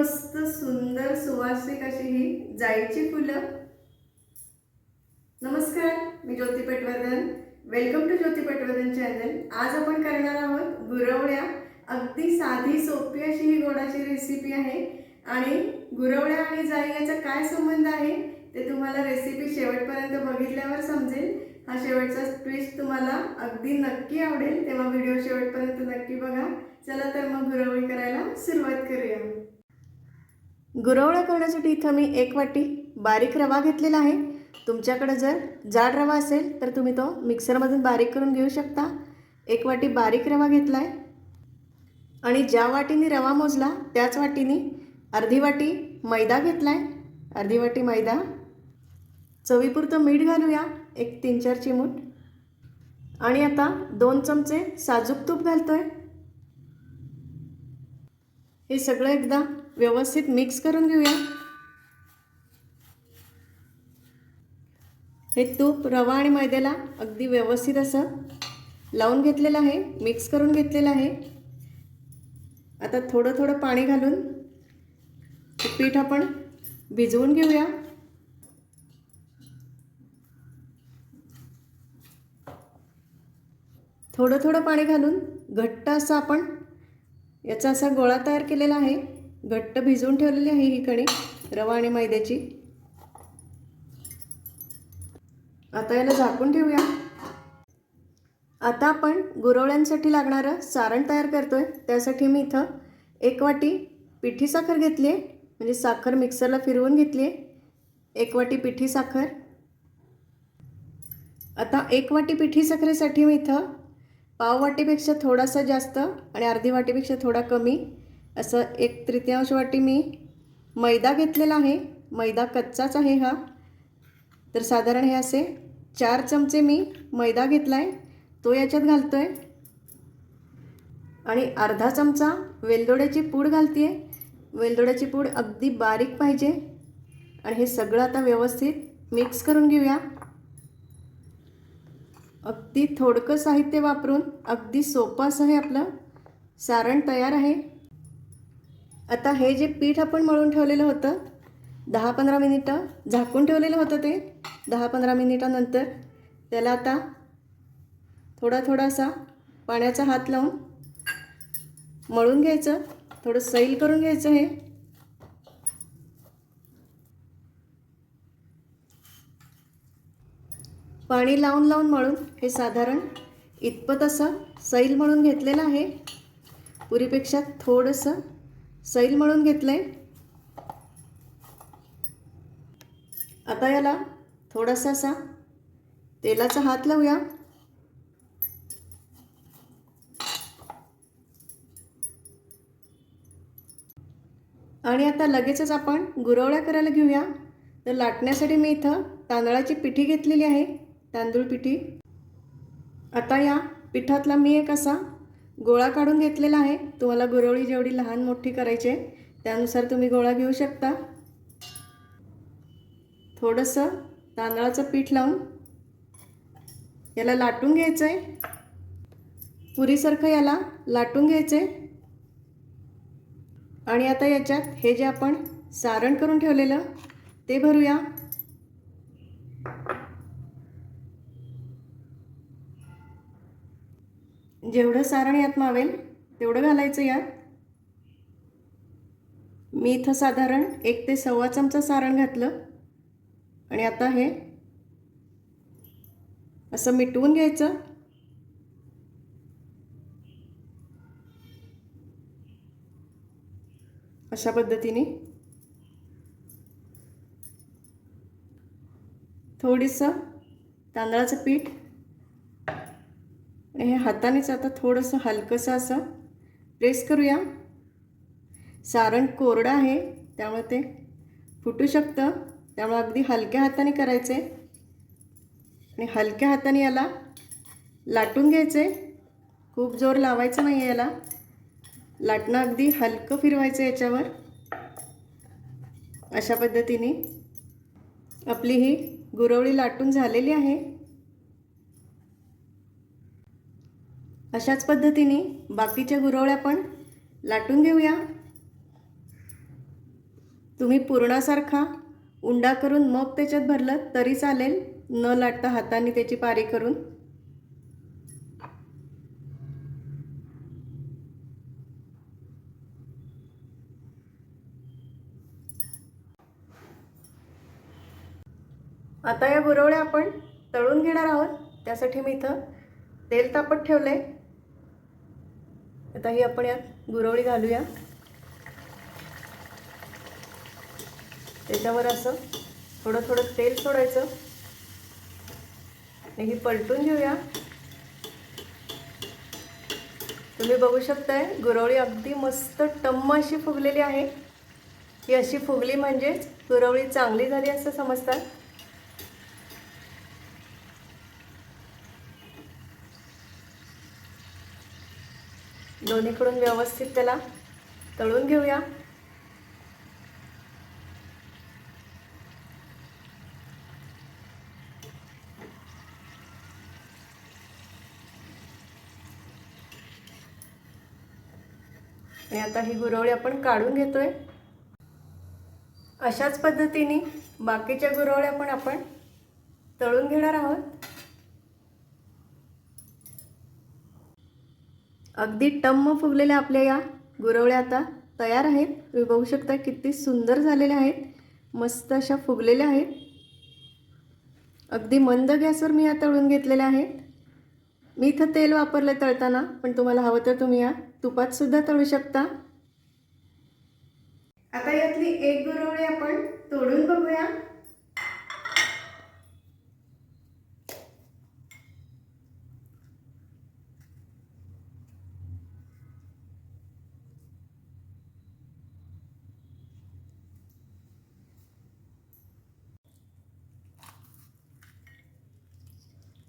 मस्त सुंदर सुवासिक अशी ही जाईची फुलं. नमस्कार मी Jyoti Patwardhan. Welcome to Jyoti Patwardhan channel आज आपण करणार आहोत गुरवड्या अगदी साधी सोपी अशी ही गोडाची रेसिपी आहे. आणि गुरवड्या आणि जाई याचा काय संबंध आहे ते तुम्हाला रेसिपी शेवटपर्यंत बघितल्यावर समजेल. हा शेवटचा ट्विस्ट तुम्हाला अगदी नक्की आवडेल तेव्हा व्हिडिओ शेवटपर्यंत नक्की बघा. चला तर मग गुरवळी करायला सुरुवात करूया. गुरवळ्या करण्यासाठी इथं मी एक वाटी बारीक रवा घेतलेला आहे. तुमच्याकडे जर जाड रवा असेल तर तुम्ही तो मिक्सरमधून बारीक करून घेऊ शकता. एक वाटी बारीक रवा घेतला आहे आणि ज्या वाटीने रवा मोजला त्याच वाटीने अर्धी वाटी मैदा घेतला आहे अर्धी वाटी मैदा. चवीपुरतं मीठ घालूया एक तीन चार चिमूट. आणि आता दोन चमचे साजूक तूप घालतो आहे हे सगळं एकदा व्यवस्थित मिक्स करून घेऊया. हे तूप रवा आणि मैद्याला अगदी व्यवस्थित असं लावून घेतलेलं आहे मिक्स करून घेतलेलं आहे. आता थोडं थोडं पाणी घालून पीठ आपण भिजवून घेऊया. थोडं थोडं पाणी घालून घट्ट असं आपण याचा असा गोळा तयार केलेला आहे. घट्ट भिजवून ठेवलेली आहे ही कणी रवा आणि मैद्याची. आता याला झाकून ठेवूया. आता आपण गुरवळ्यांसाठी लागणारं सारण तयार करतोय. त्यासाठी मी इथं एक वाटी पिठी साखर घेतली आहे म्हणजे साखर मिक्सरला फिरवून घेतली आहे एक वाटी पिठी साखर. आता एक वाटी पिठी साखरेसाठी मी इथं पाव वाटीपेक्षा थोडासा जास्त आणि अर्धी वाटीपेक्षा थोडा कमी असं एक तृतीयांश वाटी मी मैदा घेतलेला आहे. मैदा कच्चाच आहे हा. तर साधारण हे असे चार चमचे मी मैदा घेतला आहे तो याच्यात घालतो आहे आणि अर्धा चमचा वेलदोड्याची पूड घालते आहे वेलदोड्याची पूड अगदी बारीक पाहिजे. आणि हे सगळं आता व्यवस्थित मिक्स करून घेऊया. अगदी थोडकं साहित्य वापरून अगदी सोपं असं हे आपलं सारण तयार आहे. आता हे जे पीठ आपण मळून ठेवलेलं होतं दहा पंधरा मिनिटं झाकून ठेवलेलं होतं ते दहा पंधरा मिनिटानंतर त्याला आता थोडा थोडासा पाण्याचा हात लावून मळून घ्यायचं थोडं सैल करून घ्यायचं हे. पाणी लावून लावून मळून. हे साधारण इतपत असं सैल म्हणून घेतलेलं आहे. पुरीपेक्षा थोडंसं सैल म्हणून घेतलं आहे आता याला थोडासा असा तेलाचा हात लावूया. आणि आता लगेचच आपण गुरवळ्या करायला घेऊया. तर लाटण्यासाठी मी इथं तांदळाची पिठी घेतलेली आहे. तांदूळ पिठी. आता या पिठातला मी एक असा गोळा काढून घेतलेला आहे. तुम्हाला गुरवळी जेवढी लहान मोठी करायची आहे त्यानुसार तुम्ही गोळा घेऊ शकता. थोडंसं तांदळाचं पीठ लावून याला लाटून घ्यायचं आहे पुरीसारखं याला लाटून घ्यायचं आहे आणि आता याच्यात हे जे आपण सारण करून ठेवलेलं ते भरूया. जेवढं सारण यात मावेल तेवढं घालायचं यात. मी इथं साधारण एक ते सव्वा चमचा सारण घातलं. आणि आता हे असं मिटवून घ्यायचं. अशा पद्धतीने. थोडंसं तांदळाचं पीठ हे हातानेच आता थोडंसं हलकंसं असं प्रेस करूया. सारण कोरडं आहे त्यामुळे ते फुटू शकतं. त्यामुळे अगदी हलक्या हाताने करायचे. आणि हलक्या हाताने याला लाटून घ्यायचे. खूप जोर लावायचं नाही याला. लाटणं अगदी हलकं फिरवायचं याच्यावर. अशा पद्धतीने आपली ही गुरवळी लाटून झालेली आहे. अशाच पद्धतीने बाकीच्या गुरवळ्या पण लाटून घेऊया. तुम्ही पुरणासारखा उंडा करून मग त्याच्यात भरलं तरी चालेल. न लाटता हाताने त्याची पारी करून. आता या गुरवळ्या आपण तळून घेणार आहोत. त्यासाठी मी इथं तेल तापत ठेवलं आहे आता ही आपण यात गुरवळी घालूया. त्याच्यावर असं थोडं थोडं तेल सोडायचं. आणि ही पलटून घेऊया. तुम्ही बघू शकताय गुरवळी अगदी मस्त टम्म अशी फुगलेली आहे. ही अशी फुगली म्हणजेच गुरवळी चांगली झाली असं समजतात. दोन्हीकडून व्यवस्थित त्याला तळून घेऊया. आणि आता ही गुरवळी आपण काढून घेतोय. अशाच पद्धतीने बाकीच्या गुरवळ्या पण आपण तळून घेणार आहोत. अगदी टम्म फुगलेल्या आपल्या या गुरवळ्या आता तयार आहेत. तुम्ही बघू शकता किती सुंदर झालेल्या आहेत. मस्त अशा फुगलेल्या आहेत. अगदी मंद गॅसवर मी या तळून घेतलेल्या आहेत. मी इथं तेल वापरलं तळताना पण तुम्हाला हवं तर तुम्ही या तुपात सुद्धा तळू शकता. आता यातली एक गुरवळी आपण तोडून बघूया.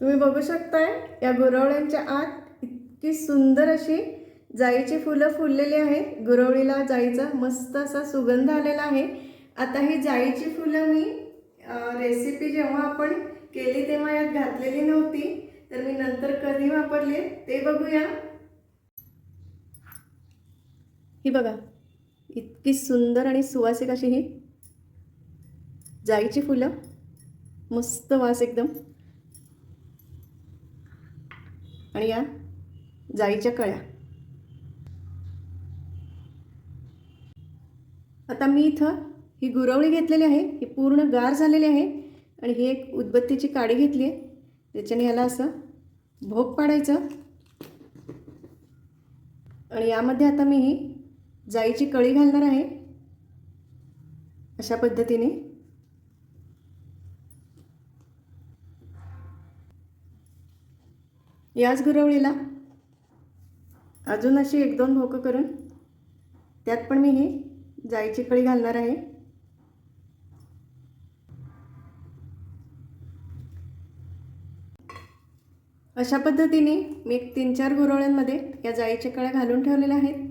तुम्ही बघू शकताय या गुरवळ्यांच्या आत इतकी सुंदर अशी जाईची फुलं फुललेली आहेत. गुरवळीला जाईचा मस्त असा सुगंध आलेला आहे. आता ही जाईची फुलं मी रेसिपी जेव्हा आपण केली तेव्हा यात घातलेली नव्हती तर मी नंतर कधी वापरली ते बघूया. ही बघा इतकी सुंदर आणि सुवासिक अशी ही जाईची फुलं. मस्त वास एकदम. आणि या जाळीच्या कळ्या. आता मी इथं ही गुरवळी घेतलेली आहे ही पूर्ण गार झालेली आहे आणि ही एक उदबत्तीची काडी घेतली आहे त्याच्याने याला असं भोग पाडायचं. आणि यामध्ये आता मी ही जाईची कळी घालणार आहे. अशा पद्धतीने याच गुरवळीला अजून अशी एक दोन भोकं करून त्यात पण मी ही जाईची कळी घालणार आहे. अशा पद्धतीने मी एक तीन चार गुरवळ्यांमध्ये या जाईच्या कळ्या घालून ठेवलेल्या आहेत.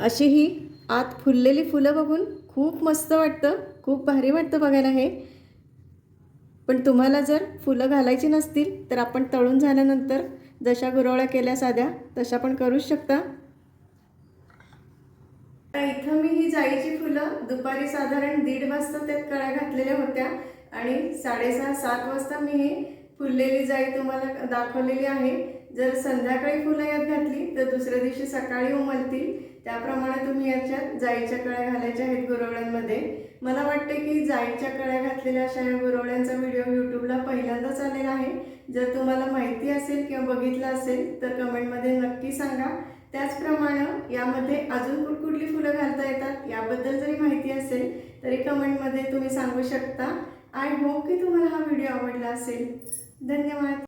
अशी ही आत फुललेली फुलं बघून खूप मस्त वाटतं. खूप भारी वाटतं बघायला हे. पण तुम्हाला जर फुलं घालायची नसतील तर आपण तळून झाल्यानंतर जशा गुरवळ्या केल्या साध्या तशा पण करूच शकता. इथं मी ही जाईची फुलं दुपारी साधारण दीड वाजता त्यात कळ्या घातलेल्या होत्या आणि साडेसहा सात वाजता मी हे फुललेली जाई तुम्हाला दाखवलेली आहे. जर संध्याकाळी फुलं यात घातली तर दुसऱ्या दिवशी सकाळी उमलतील. त्याप्रमाणे तुम्ही याच्यात जाईच्या कळ्या घालायच्या आहेत गुरवळ्यांमध्ये. मला वाटते की जाईच्या कळ्या घातलेल्या अशा या गुरवड्यांचा व्हिडिओ यूट्यूबला पहिल्यांदाच आलेला आहे. जर तुम्हाला माहिती असेल किंवा बघितलं असेल तर कमेंटमध्ये नक्की सांगा. त्याचप्रमाणे यामध्ये अजून कुठकुठली फुलं घालता येतात याबद्दल जरी माहिती असेल तरी कमेंटमध्ये तुम्ही सांगू शकता. आय होप की तुम्हाला हा व्हिडिओ आवडला असेल. धन्यवाद.